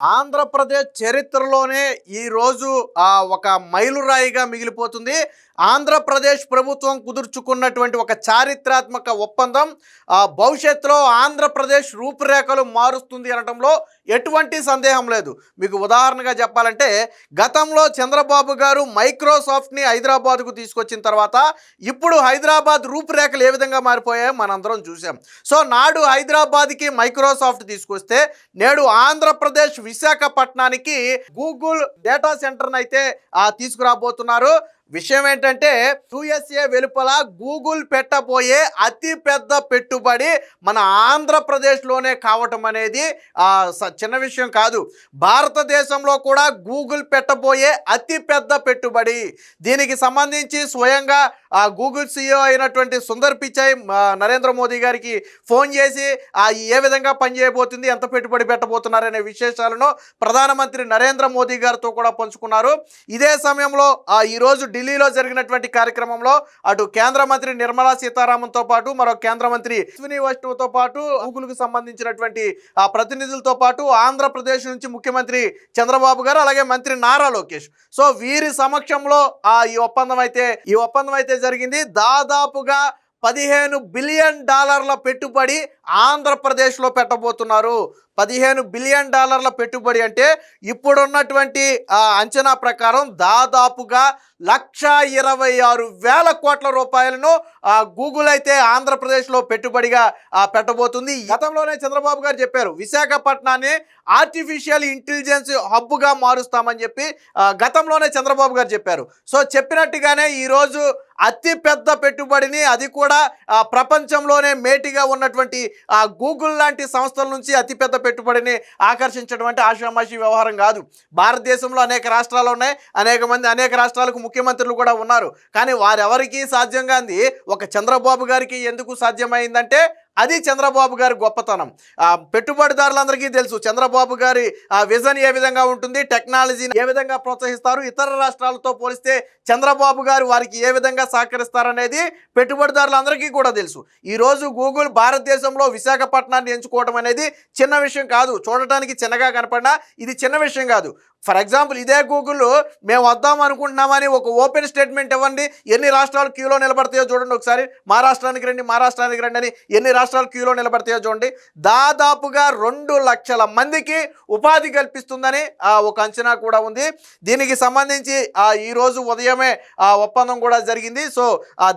ఆంధ్రప్రదేశ్ చరిత్రలోనే ఈరోజు ఒక మైలురాయిగా మిగిలిపోతుంది. ఆంధ్రప్రదేశ్ ప్రభుత్వం కుదుర్చుకున్నటువంటి ఒక చారిత్రాత్మక ఒప్పందం ఆ, భవిష్యత్తులో ఆంధ్రప్రదేశ్ రూపురేఖలు మారుస్తుంది అనడంలో ఎటువంటి సందేహం లేదు. మీకు ఉదాహరణగా చెప్పాలంటే గతంలో చంద్రబాబు గారు మైక్రోసాఫ్ట్ని హైదరాబాద్కు తీసుకొచ్చిన తర్వాత ఇప్పుడు హైదరాబాద్ రూపురేఖలు ఏ విధంగా మారిపోయాయో మనందరం చూసాం సో నాడు హైదరాబాద్కి మైక్రోసాఫ్ట్ తీసుకొస్తే నేడు ఆంధ్రప్రదేశ్ విశాఖపట్నానికి గూగుల్ డేటా సెంటర్ను అయితే తీసుకురాబోతున్నారు. విషయం ఏంటంటే యుఎస్ఏ వెలుపల గూగుల్ పెట్టబోయే అతి పెద్ద పెట్టుబడి మన ఆంధ్రప్రదేశ్లోనే కావటం అనేది స- చిన్న విషయం కాదు. భారతదేశంలో కూడా గూగుల్ పెట్టబోయే అతి పెద్ద పెట్టుబడి. దీనికి సంబంధించి స్వయంగా ఆ గూగుల్ సిఇఓ అయినటువంటి సుందర్ పిచాయ్ నరేంద్ర మోదీ గారికి ఫోన్ చేసి ఆ ఏ విధంగా పనిచేయబోతుంది ఎంత పెట్టుబడి పెట్టబోతున్నారనే విశేషాలను ప్రధానమంత్రి నరేంద్ర మోదీ గారితో కూడా పంచుకున్నారు. ఇదే సమయంలో ఈరోజు ఢిల్లీలో జరిగినటువంటి కార్యక్రమంలో అటు కేంద్ర మంత్రి నిర్మలా సీతారామన్తో పాటు మరో కేంద్ర మంత్రి అశ్విని వైష్ణవ్తో పాటు గూగుల్కు సంబంధించినటువంటి ఆ ప్రతినిధులతో పాటు ఆంధ్రప్రదేశ్ నుంచి ముఖ్యమంత్రి చంద్రబాబు గారు అలాగే మంత్రి నారా లోకేష్. సో వీరి సమక్షంలో ఆ ఈ ఒప్పందం అయితే ఈ ఒప్పందం అయితే జరిగింది. దాదాపుగా పదిహేను బిలియన్ డాలర్ల పెట్టుబడి ఆంధ్రప్రదేశ్లో పెట్టబోతున్నారు. పదిహేను బిలియన్ డాలర్ల పెట్టుబడి అంటే ఇప్పుడున్నటువంటి అంచనా ప్రకారం దాదాపుగా లక్ష ఇరవై ఆరు వేల కోట్ల రూపాయలను గూగుల్ అయితే ఆంధ్రప్రదేశ్లో పెట్టుబడిగా పెట్టబోతుంది. గతంలోనే చంద్రబాబు గారు చెప్పారు విశాఖపట్నాన్ని ఆర్టిఫిషియల్ ఇంటెలిజెన్స్ హబ్గా మారుస్తామని చెప్పి గతంలోనే చంద్రబాబు గారు చెప్పారు. సో చెప్పినట్టుగానే ఈరోజు అతి పెద్ద పెట్టుబడిని అది కూడా ప్రపంచంలోనే మేటిగా ఉన్నటువంటి ఆ గూగుల్ లాంటి సంస్థల నుంచి అతిపెద్ద పెట్టుబడిని ఆకర్షించడం అంటే ఆషామాషి వ్యవహారం కాదు. భారతదేశంలో అనేక రాష్ట్రాలు ఉన్నాయి అనేక మంది అనేక రాష్ట్రాలకు ముఖ్యమంత్రులు కూడా ఉన్నారు. కానీ వారెవరికీ సాధ్యం కాంది? ఒక చంద్రబాబు గారికి ఎందుకు సాధ్యమైందంటే అది చంద్రబాబు గారి గొప్పతనం. ఆ, పెట్టుబడిదారులందరికీ తెలుసు చంద్రబాబు గారి ఆ విజన్ ఏ విధంగా ఉంటుంది టెక్నాలజీని ఏ విధంగా ప్రోత్సహిస్తారు ఇతర రాష్ట్రాలతో పోలిస్తే చంద్రబాబు గారు వారికి ఏ విధంగా సహకరిస్తారనేది పెట్టుబడిదారులందరికీ కూడా తెలుసు. ఈరోజు గూగుల్ భారతదేశంలో విశాఖపట్నాన్ని ఎంచుకోవడం అనేది చిన్న విషయం కాదు చూడటానికి చిన్నగా కనపడినా ఇది చిన్న విషయం కాదు. ఫర్ ఎగ్జాంపుల్ ఇదే గూగుల్ మేము వద్దాం అనుకుంటున్నామని ఒక ఓపెన్ స్టేట్మెంట్ ఇవ్వండి ఎన్ని రాష్ట్రాలు క్యూలో నిలబడతాయో చూడండి ఒకసారి మా రాష్ట్రానికి రండి మా రాష్ట్రానికి రండి అని ఎన్ని రాష్ట్రాలు క్యూలో నిలబడతాయో చూడండి దాదాపుగా రెండు లక్షల మందికి ఉపాధి కల్పిస్తుందని ఆ, ఒక అంచనా కూడా ఉంది. దీనికి సంబంధించి ఈరోజు ఈ రోజు ఉదయమే ఆ ఒప్పందం కూడా జరిగింది. సో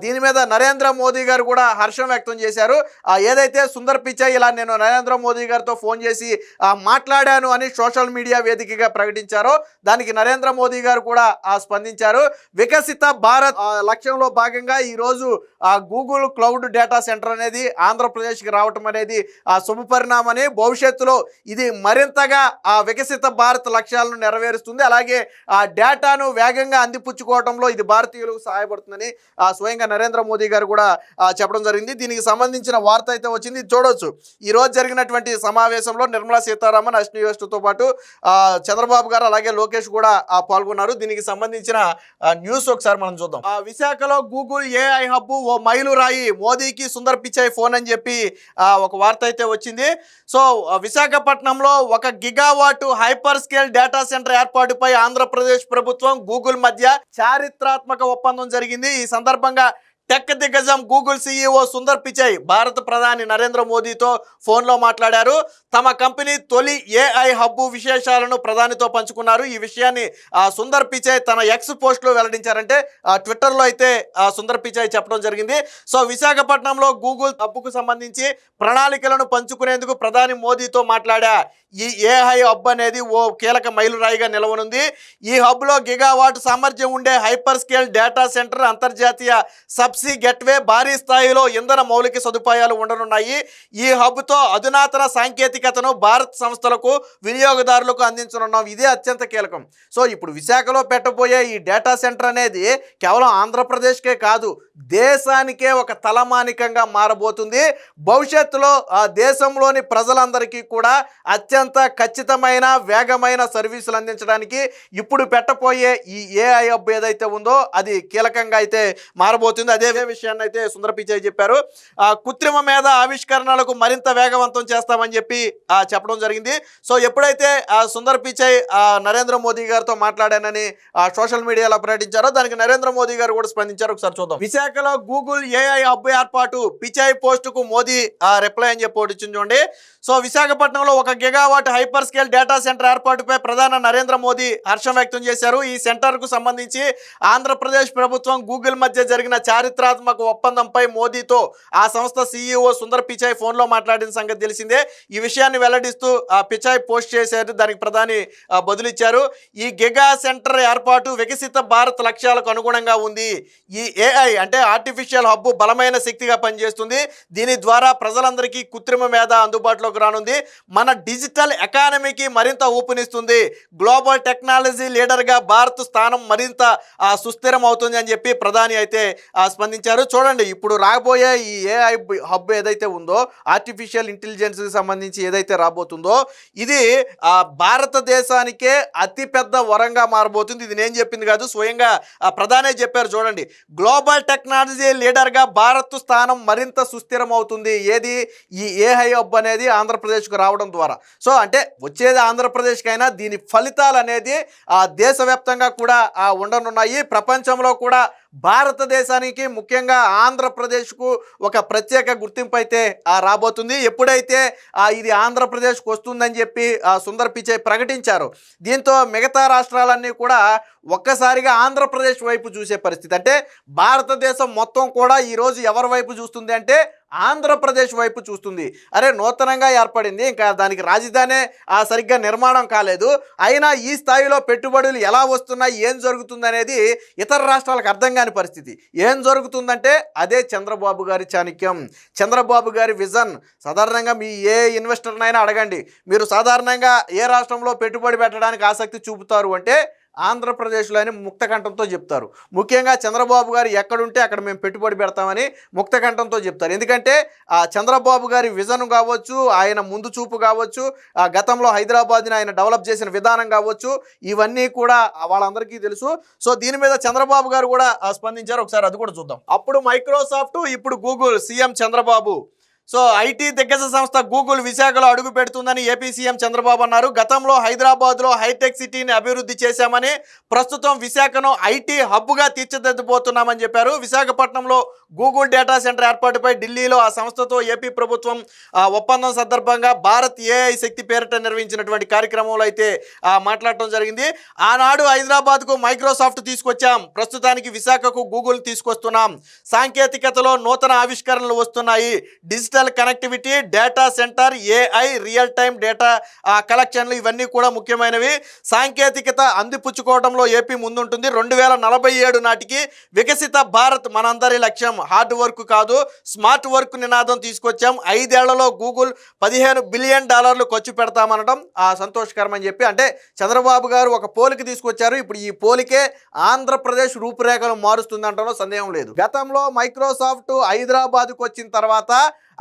దీని మీద నరేంద్ర మోదీ గారు కూడా హర్షం వ్యక్తం చేశారు. ఏదైతే సుందర్ పిచాయ్ ఇలా నేను నరేంద్ర మోదీ గారితో ఫోన్ చేసి మాట్లాడాను అని సోషల్ మీడియా వేదికగా ప్రకటించారో దానికి నరేంద్ర మోదీ గారు కూడా ఆ, స్పందించారు. వికసిత భారత్ ఆ, లక్ష్యంలో భాగంగా ఈరోజు ఆ గూగుల్ క్లౌడ్ డేటా సెంటర్ అనేది ఆంధ్రప్రదేశ్కి రావటం అనేది ఆ శుభపరిణామని భవిష్యత్తులో ఇది మరింతగా ఆ వికసిత భారత్ లక్ష్యాలను నెరవేరుస్తుంది. అలాగే ఆ డేటాను వేగంగా అందిపుచ్చుకోవడంలో ఇది భారతీయులకు సహాయపడుతుందని ఆ స్వయంగా నరేంద్ర మోదీ గారు కూడా చెప్పడం జరిగింది. దీనికి సంబంధించిన వార్త అయితే వచ్చింది. చూడొచ్చు. ఈ రోజు జరిగినటువంటి సమావేశంలో నిర్మలా సీతారామన్ అశ్విని వైష్ణవ్తో పాటు ఆ, చంద్రబాబు గారు అలాగే లోకేష్ కూడా పాల్గొన్నారు. దీనికి సంబంధించిన న్యూస్ ఒకసారి మనం చూద్దాం. ఆ, విశాఖలో గూగుల్ ఏఐ హబ్ ఓ మైలురాయి మోదీకి సుందర్ పిచాయ్ ఫోన్ అని చెప్పి ఆ, ఒక వార్త అయితే వచ్చింది. సో విశాఖపట్నంలో ఒక gigawatt hyper scale data centre ఏర్పాటుపై ఆంధ్రప్రదేశ్ ప్రభుత్వం గూగుల్ మధ్య చారిత్రాత్మక ఒప్పందం జరిగింది. ఈ సందర్భంగా టెక్ దిగ్గజం గూగుల్ సీఈఓ సుందర్ పిచాయ్ భారత ప్రధాని నరేంద్ర మోదీతో ఫోన్లో మాట్లాడారు. తమ కంపెనీ తొలి ఏఐ హబ్బు విశేషాలను ప్రధానితో పంచుకున్నారు. ఈ విషయాన్ని సుందర్ పిచాయ్ తన ఎక్స్ పోస్ట్లో వెల్లడించారంటే ట్విట్టర్లో అయితే సుందర్ పిచాయ్ చెప్పడం జరిగింది. సో విశాఖపట్నంలో గూగుల్ హబ్బుకు సంబంధించి ప్రణాళికలను పంచుకునేందుకు ప్రధాని మోదీతో మాట్లాడా ఈ ఏఐ హబ్ అనేది ఓ కీలక మైలురాయిగా నిలవనుంది. ఈ హబ్లో గిగావాట్ సామర్థ్యం ఉండే హైపర్ స్కేల్ డేటా సెంటర్ అంతర్జాతీయ సబ్సీ గెట్వే భారీ స్థాయిలో ఇంధన మౌలిక సదుపాయాలు ఉండనున్నాయి. ఈ హబ్తో అధునాతన సాంకేతికతను భారత్ సంస్థలకు వినియోగదారులకు అందించనున్నాం. ఇదే అత్యంత కీలకం. సో ఇప్పుడు విశాఖలో పెట్టబోయే ఈ డేటా సెంటర్ అనేది కేవలం ఆంధ్రప్రదేశ్కే కాదు దేశానికే ఒక తలమానికంగా మారబోతుంది. భవిష్యత్తులో ఆ దేశంలోని ప్రజలందరికీ కూడా అత్యంత ఖచ్చితమైన వేగమైన సర్వీసులు అందించడానికి ఇప్పుడు పెట్టబోయే ఈ ఏఐ హబ్ ఏదైతే ఉందో అది కీలకంగా అయితే మారబోతుంది. అదే విషయాన్ని అయితే సుందర పిచాయ్ చెప్పారు. ఆ, కృత్రిమ మీద ఆవిష్కరణలకు మరింత వేగవంతం చేస్తామని చెప్పి చెప్పడం జరిగింది. సో ఎప్పుడైతే ఆ, సుందర్ పిచాయ్ నరేంద్ర మోదీ గారితో మాట్లాడానని సోషల్ మీడియాలో ప్రకటించారో దానికి నరేంద్ర మోదీ గారు కూడా స్పందించారు. ఒకసారి చూద్దాం. విశాఖలో గూగుల్ ఏఐ హబ్ ఏర్పాటు పిచాయ్ పోస్ట్కు మోదీ రిప్లై అని చెప్పి వచ్చింది చూడండి. సో విశాఖపట్నంలో ఒక gigawatt hyper scale data centre ఏర్పాటుపై ప్రధాని నరేంద్ర మోదీ హర్షం వ్యక్తం చేశారు. ఈ సెంటర్కు సంబంధించి ఆంధ్రప్రదేశ్ ప్రభుత్వం గూగుల్ మధ్య జరిగిన చారిత్రాత్మక ఒప్పందంపై మోదీతో ఆ సంస్థ సీఈఓ సుందర్ పిచాయ్ ఫోన్లో మాట్లాడిన సంగతి తెలిసిందే. ఈ విషయాన్ని వెల్లడిస్తూ ఆ పిచాయ్ పోస్ట్ చేశారు. దానికి ప్రధాని బదులిచ్చారు. ఈ గిగా సెంటర్ ఏర్పాటు వికసిత భారత్ లక్ష్యాలకు అనుగుణంగా ఉంది. ఈ ఏఐ అంటే ఆర్టిఫిషియల్ హబ్ బలమైన శక్తిగా పనిచేస్తుంది. దీని ద్వారా ప్రజలందరికీ కృత్రిమ మేధ అందుబాటులోకి రానుంది. మన డిజిటల్ ఎకానమీకి మరింత ఊపునిస్తుంది. గ్లోబల్ టెక్నాలజీ లీడర్గా భారత్ స్థానం మరింత సుస్థిరం అవుతుంది అని చెప్పి ప్రధాని అయితే స్పందించారు. చూడండి ఇప్పుడు రాబోయే ఈ ఏఐ హబ్ ఏదైతే ఉందో ఆర్టిఫిషియల్ ఇంటెలిజెన్స్కి సంబంధించి ఏదైతే రాబోతుందో ఇది భారతదేశానికే అతిపెద్ద వరంగా మారబోతుంది. ఇది నేను చెప్పింది కాదు స్వయంగా ప్రధానే చెప్పారు. చూడండి గ్లోబల్ టెక్ టెక్నాలజీ లీడర్గా భారత్ స్థానం మరింత సుస్థిరం అవుతుంది ఏది? ఈ ఏఐ హబ్ అనేది ఆంధ్రప్రదేశ్కు రావడం ద్వారా. సో అంటే వచ్చేది ఆంధ్రప్రదేశ్కైనా దీని ఫలితాలు అనేది ఆ దేశవ్యాప్తంగా కూడా ఆ, ఉండనున్నాయి. ప్రపంచంలో కూడా భారతదేశానికి ముఖ్యంగా ఆంధ్రప్రదేశ్కు ఒక ప్రత్యేక గుర్తింపు అయితే రాబోతుంది. ఎప్పుడైతే ఇది ఆంధ్రప్రదేశ్కు వస్తుందని చెప్పి ఆ, సుందర్ పిచై ప్రకటించారు. దీంతో మిగతా రాష్ట్రాలన్నీ కూడా ఒక్కసారిగా ఆంధ్రప్రదేశ్ వైపు చూసే పరిస్థితి. అంటే భారతదేశం మొత్తం కూడా ఈరోజు ఎవరి వైపు చూస్తుంది అంటే ఆంధ్రప్రదేశ్ వైపు చూస్తుంది. అరే నూతనంగా ఏర్పడింది. ఇంకా దానికి రాజధానే ఆ సరిగ్గా నిర్మాణం కాలేదు. అయినా ఈ స్థాయిలో పెట్టుబడులు ఎలా వస్తున్నాయి? ఏం జరుగుతుంది అనేది ఇతర రాష్ట్రాలకు అర్థం కాని పరిస్థితి. ఏం జరుగుతుందంటే అదే చంద్రబాబు గారి చాణక్యం. చంద్రబాబు గారి విజన్. సాధారణంగా మీ ఏ ఇన్వెస్టర్నైనా అడగండి. మీరు సాధారణంగా ఏ రాష్ట్రంలో పెట్టుబడి పెట్టడానికి ఆసక్తి చూపుతారు అంటే ఆంధ్రప్రదేశ్లో అని ముక్తకంఠంతో చెప్తారు. ముఖ్యంగా చంద్రబాబు గారు ఎక్కడుంటే అక్కడ మేము పెట్టుబడి పెడతామని ముక్తకంఠంతో చెప్తారు. ఎందుకంటే ఆ చంద్రబాబు గారి విజన్ కావచ్చు ఆయన ముందు చూపు కావచ్చు ఆ గతంలో హైదరాబాద్ని ఆయన డెవలప్ చేసిన విధానం కావచ్చు ఇవన్నీ కూడా వాళ్ళందరికీ తెలుసు. సో దీని మీద చంద్రబాబు గారు కూడా స్పందించారు. ఒకసారి అది కూడా చూద్దాం. అప్పుడు మైక్రోసాఫ్ట్ ఇప్పుడు Google CM Chandrababu. So IT దిగ్గజ సంస్థ గూగుల్ విశాఖలో అడుగు పెడుతుందని ఏపీ సీఎం చంద్రబాబు అన్నారు. గతంలో హైదరాబాద్లో హైటెక్ సిటీని అభివృద్ధి చేశామని ప్రస్తుతం విశాఖను ఐటీ హబ్గా తీర్చిదిద్దబోతున్నామని చెప్పారు. విశాఖపట్నంలో గూగుల్ డేటా సెంటర్ ఏర్పాటుపై ఢిల్లీలో ఆ సంస్థతో ఏపీ ప్రభుత్వం ఒప్పందం సందర్భంగా భారత్ ఏఐ శక్తి పేరిట నిర్వహించినటువంటి కార్యక్రమంలో అయితే మాట్లాడటం జరిగింది. ఆనాడు హైదరాబాద్కు మైక్రోసాఫ్ట్ తీసుకొచ్చాం. ప్రస్తుతానికి విశాఖకు గూగుల్ తీసుకొస్తున్నాం. సాంకేతికతలో నూతన ఆవిష్కరణలు వస్తున్నాయి. Digital connectivity data centre AI real time data కలెక్షన్లు ఇవన్నీ కూడా ముఖ్యమైనవి. సాంకేతికత అందిపుచ్చుకోవడంలో ఏపీ ముందుంటుంది. రెండు వేల నలభై ఏడు నాటికి వికసిత భారత్ మనందరి లక్ష్యం. హార్డ్ వర్క్ కాదు స్మార్ట్ వర్క్ నినాదం తీసుకొచ్చాం. ఐదేళ్ళలో గూగుల్ పదిహేను బిలియన్ డాలర్లు ఖర్చు పెడతామనడం సంతోషకరం అని చెప్పి అంటే చంద్రబాబు గారు ఒక పోలిక తీసుకొచ్చారు. ఇప్పుడు ఈ పోలికే ఆంధ్రప్రదేశ్ రూపురేఖలు మారుస్తుంది సందేహం లేదు. గతంలో మైక్రోసాఫ్ట్ హైదరాబాద్కు వచ్చిన తర్వాత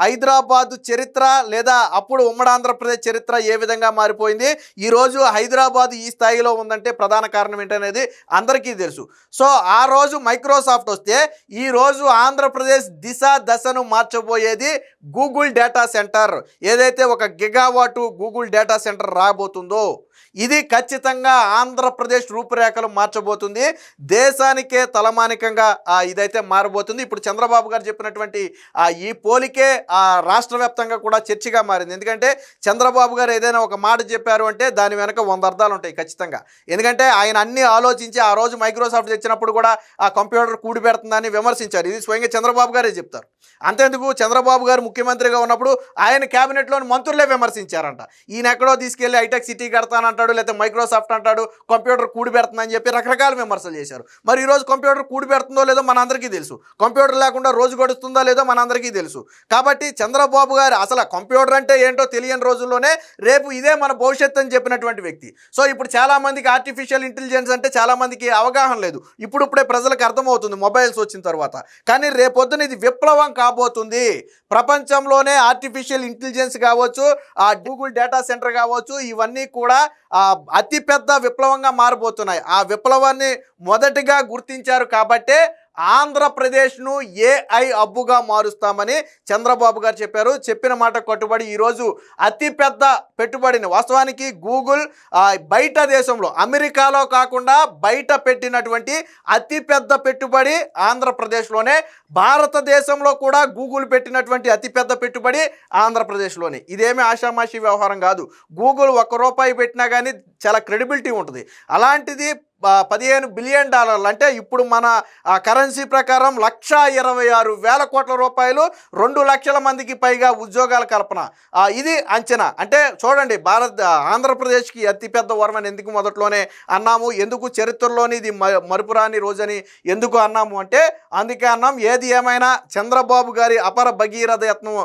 హైదరాబాదు చరిత్ర లేదా అప్పుడు ఉమ్మడి ఆంధ్రప్రదేశ్ చరిత్ర ఏ విధంగా మారిపోయింది? ఈరోజు హైదరాబాద్ ఈ స్థాయిలో ఉందంటే ప్రధాన కారణం ఏంటనేది అందరికీ తెలుసు. సో ఆ రోజు మైక్రోసాఫ్ట్ వస్తే ఈ రోజు ఆంధ్రప్రదేశ్ దిశ దశను మార్చబోయేది గూగుల్ డేటా సెంటర్. ఏదైతే ఒక గిగావాటు గూగుల్ డేటా సెంటర్ రాబోతుందో ఇది ఖచ్చితంగా ఆంధ్రప్రదేశ్ రూపురేఖలు మార్చబోతుంది. దేశానికే తలమానికంగా ఇదైతే మారబోతుంది. ఇప్పుడు చంద్రబాబు గారు చెప్పినటువంటి ఈ పోలికే ఆ, రాష్ట్ర వ్యాప్తంగా కూడా చర్చగా మారింది. ఎందుకంటే చంద్రబాబు గారు ఏదైనా ఒక మాట చెప్పారు అంటే దాని వెనక వంద అర్థాలు ఉంటాయి ఖచ్చితంగా. ఎందుకంటే ఆయన అన్ని ఆలోచించి ఆ రోజు మైక్రోసాఫ్ట్ తెచ్చినప్పుడు కూడా ఆ కంప్యూటర్ కూడి పెడుతుందని విమర్శించారు. ఇది స్వయంగా చంద్రబాబు గారే చెప్తారు. అంతేందుకు చంద్రబాబు గారు ముఖ్యమంత్రిగా ఉన్నప్పుడు ఆయన క్యాబినెట్లోని మంత్రులే విమర్శించారంట. ఈయన ఎక్కడో తీసుకెళ్ళి హైటెక్ సిటీ కడతాను అంటాడు లేకపోతే మైక్రోసాఫ్ట్ అంటాడు కంప్యూటర్ కూడి పెడుతుందని చెప్పి రకరకాల విమర్శలు చేశారు. మరి ఈరోజు కంప్యూటర్ కూడి పెడుతుందో లేదో మనందరికీ తెలుసు. కంప్యూటర్ లేకుండా రోజు గడుస్తుందో లేదో మనందరికీ తెలుసు. కాబట్టి చంద్రబాబు గారు అసలు కంప్యూటర్ అంటే ఏంటో తెలియని రోజుల్లోనే రేపు ఇదే మన భవిష్యత్తు అని చెప్పినటువంటి వ్యక్తి. సో ఇప్పుడు చాలామందికి ఆర్టిఫిషియల్ ఇంటెలిజెన్స్ అంటే చాలామందికి అవగాహన లేదు. ఇప్పుడిప్పుడే ప్రజలకు అర్థమవుతుంది మొబైల్స్ వచ్చిన తర్వాత. కానీ రేపొద్దున ఇది విప్లవం కాబోతుంది. ప్రపంచంలోనే ఆర్టిఫిషియల్ ఇంటెలిజెన్స్ కావచ్చు ఆ గూగుల్ డేటా సెంటర్ కావచ్చు ఇవన్నీ కూడా అతిపెద్ద విప్లవంగా మారబోతున్నాయి. ఆ విప్లవాన్ని మొదటిగా గుర్తించారు కాబట్టే ఆంధ్రప్రదేశ్ను ఏఐ అబ్బుగా మారుస్తామని చంద్రబాబు గారు చెప్పారు. చెప్పిన మాట కట్టుబడి ఈరోజు అతిపెద్ద పెట్టుబడిని వాస్తవానికి గూగుల్ బయట దేశంలో అమెరికాలో కాకుండా బయట పెట్టినటువంటి అతిపెద్ద పెట్టుబడి ఆంధ్రప్రదేశ్లోనే భారతదేశంలో కూడా గూగుల్ పెట్టినటువంటి అతిపెద్ద పెట్టుబడి ఆంధ్రప్రదేశ్లోనే. ఇదేమీ ఆషామాషి వ్యవహారం కాదు. గూగుల్ ఒక్క రూపాయి పెట్టినా కానీ చాలా క్రెడిబిలిటీ ఉంటుంది. అలాంటిది పదిహేను బిలియన్ డాలర్లు అంటే ఇప్పుడు మన ఆ, కరెన్సీ ప్రకారం లక్ష ఇరవై ఆరు వేల కోట్ల రూపాయలు రెండు లక్షల మందికి పైగా ఉద్యోగాల కల్పన. ఇది అంచనా. అంటే చూడండి భారత్ ఆంధ్రప్రదేశ్కి అతిపెద్ద వరమని ఎందుకు మొదట్లోనే అన్నాము? ఎందుకు చరిత్రలోని ఇది మ- మరుపురాని రోజని ఎందుకు అన్నాము అంటే అందుకే అన్నాం ఏది ఏమైనా చంద్రబాబు గారి అపర భగీరథ యత్నం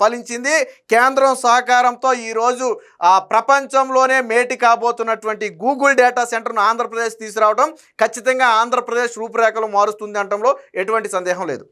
ఫలించింది. కేంద్రం సహకారంతో ఈరోజు ఆ, ప్రపంచంలోనే మేటి కాబోతున్నటువంటి గూగుల్ డేటా సెంటర్ను ఆంధ్రప్రదేశ్ తీసుకురావడం ఖచ్చితంగా ఆంధ్రప్రదేశ్ రూపురేఖలు మారుస్తుంది అనడంలో ఎటువంటి సందేహం లేదు.